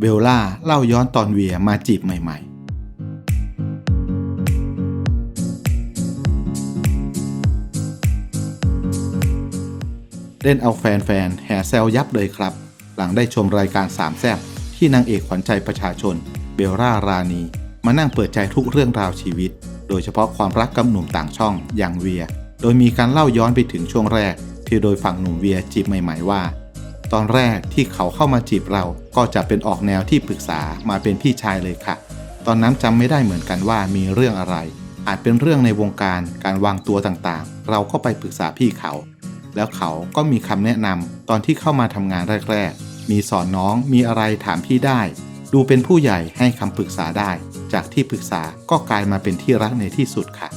เบลล่าเล่าย้อนตอนเวียมาจีบใหม่ ๆเล่นเอาแฟนๆแห่แซวยับเลยครับ หลังได้ชมรายการสามแซบที่นางเอกขวัญใจประชาชน เบลล่ารานี มานั่งเปิดใจทุกเรื่องราวชีวิต โดยเฉพาะความรักกับหนุ่มต่างช่องอย่างเวีย โดยมีการเล่าย้อนไปถึงช่วงแรก ที่โดยฝั่งหนุ่มเวียจีบใหม่ ๆ ว่า ตอนแรกที่เขาเข้ามาจีบเราก็จะเป็นออกแนวที่ปรึกษามาเป็นพี่ชายเลยค่ะ ตอนนั้นจำไม่ได้เหมือนกันว่ามีเรื่องอะไร อาจเป็นเรื่องในวงการการวางตัวต่างๆ เราก็ไปปรึกษาพี่เขา แล้วเขาก็มีคำแนะนำตอนที่เข้ามาทำงานแรกๆ มีสอนน้องมีอะไรถามพี่ได้ ดูเป็นผู้ใหญ่ให้คำปรึกษาได้ จากที่ปรึกษาก็กลายมาเป็นที่รักในที่สุดค่ะ